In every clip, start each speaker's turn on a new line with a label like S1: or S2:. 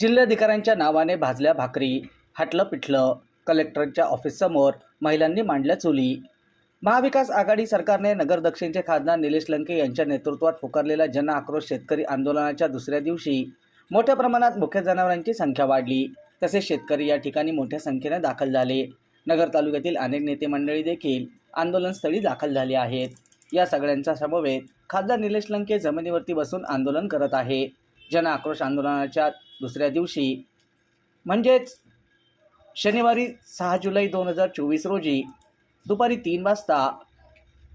S1: जिल्हाधिकाऱ्यांच्या नावाने भाजल्या भाकरी हटलं पिठलं कलेक्टरच्या ऑफिससमोर महिलांनी मांडल्या चुली. महाविकास आघाडी सरकारने नगर दक्षिणचे खासदार निलेश लंके यांच्या नेतृत्वात पुकारलेल्या जन आक्रोश शेतकरी आंदोलनाच्या दुसऱ्या दिवशी मोठ्या प्रमाणात मुख्य जनावरांची संख्या वाढली. तसेच शेतकरी या ठिकाणी मोठ्या संख्येने दाखल झाले. नगर तालुक्यातील अनेक नेते मंडळी देखील आंदोलनस्थळी दाखल झाली आहेत. या सगळ्यांचा समवेत खासदार निलेश लंके जमिनीवरती बसून आंदोलन करत आहे जन आक्रोश आंदोलनाच्या दुसऱ्या दिवशी म्हणजेच शनिवारी सहा जुलै दोन हजार चोवीस रोजी दुपारी तीन वाजता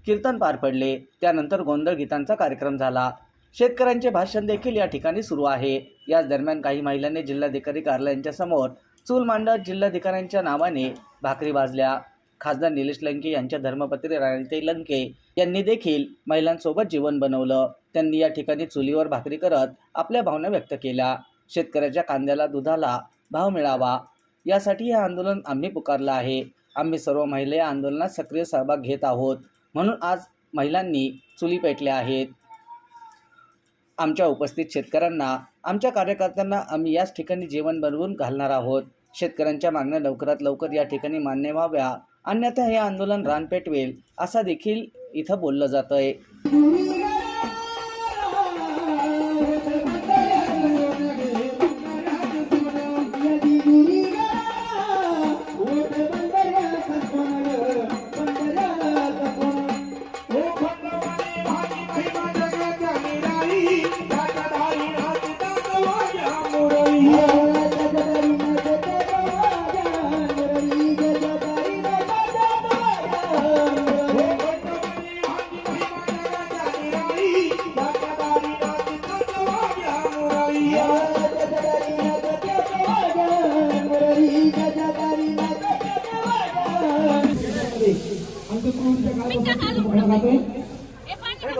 S1: कीर्तन पार पडले. त्यानंतर गोंधळ गीतांचा कार्यक्रम झाला. शेतकऱ्यांचे भाषण देखील या ठिकाणी सुरू आहे. याच दरम्यान काही महिलांनी जिल्हाधिकारी कार्यालयांच्या समोर चूल मांडत जिल्हाधिकाऱ्यांच्या नावाने भाकरी भाजल्या. खासदार निलेश लंके यांच्या धर्मपत्री राणीताई लंके यांनी देखील महिलांसोबत जीवन बनवलं. त्यांनी या ठिकाणी चुलीवर भाकरी करत आपल्या भावना व्यक्त केल्या. शेतकऱ्याच्या कांद्याला दुधाला भाव मिळावा यासाठी हे आंदोलन आम्ही पुकारलं आहे. आम्ही सर्व महिला या आंदोलनात सक्रिय सहभाग घेत आहोत. म्हणून आज महिलांनी चुली पेटल्या आहेत. आमच्या उपस्थित शेतकऱ्यांना आमच्या कार्यकर्त्यांना आम्ही याच ठिकाणी जेवण बनवून घालणार आहोत. शेतकऱ्यांच्या मागण्या लवकरात लवकर या ठिकाणी मान्य व्हाव्या. अन्यथा हे आंदोलन रानपेटवेल असा असं देखील इथं बोललं जात आहे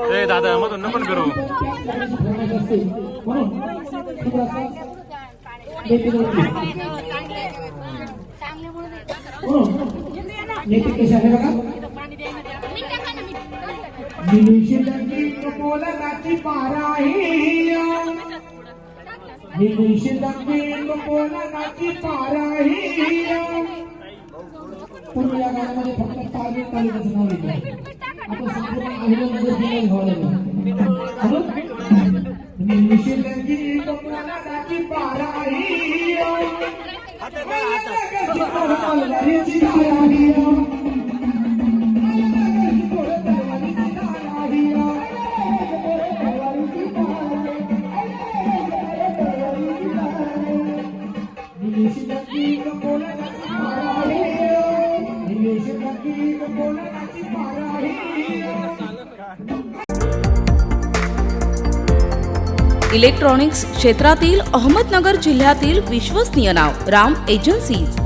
S2: ए दादा मधून नको करू.
S3: पाराही पूर्व या गाण्यामध्ये फक्त टार्गेट तालुक्याचं नाव येतं आता संपूर्ण अहिल्यानगर जिल्हा घ्यावा लागेल
S4: इलेक्ट्रॉनिक्स क्षेत्रातील अहमदनगर जिल्ह्यातील विश्वसनीय नाव राम एजन्सीज.